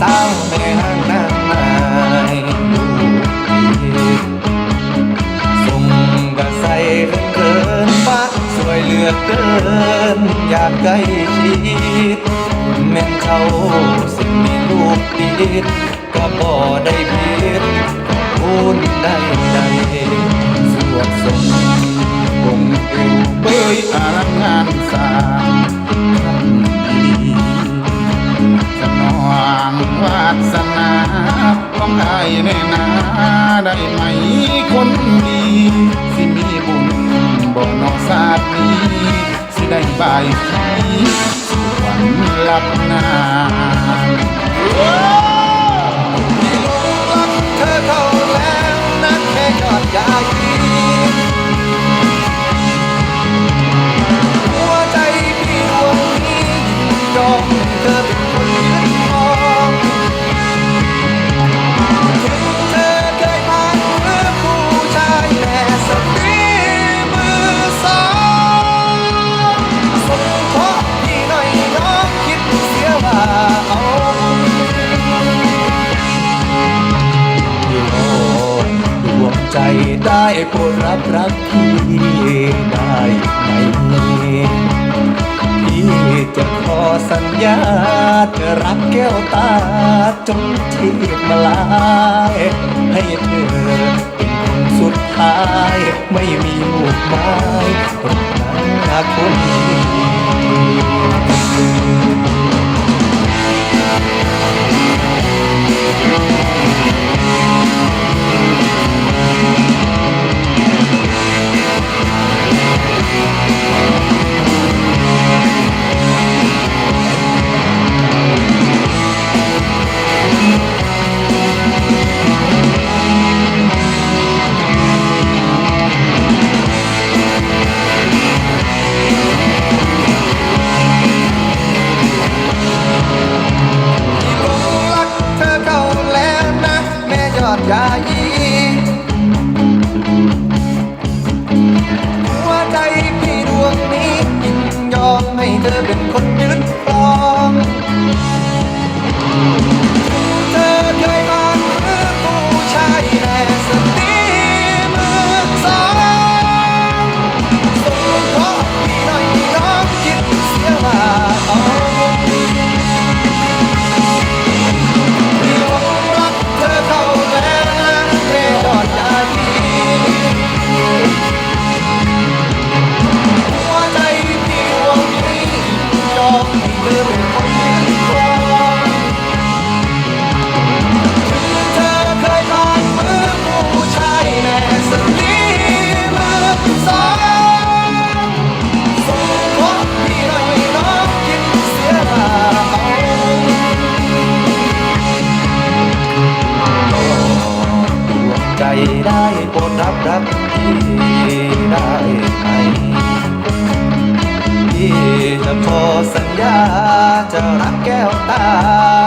สาวแม่นางนนายสมกะใส่เกินฟ้าสวยเหลือเกิน อยากใกล้ชิดแม่นเขาสิมีลูกดีก็บ่ได้เพียรคุณได้ใด องไอ้ในนาได้ไหมคนดี สิมีบุญบอกนอกศาสตร์นี้ สิได้บายสีสุขวัญลับนาน ได้โปรดรับรักพี่ได้ไหมพี่จะขอสัญญาจะรักแก้วตาจนชีพมาลายให้เธอเป็นคนสุดท้ายไม่มีลูกไม้ตรงหน้าคนดี ธอเป็นคน ได้ไหมพี่จะขอสัญญาจะรักแก้วตา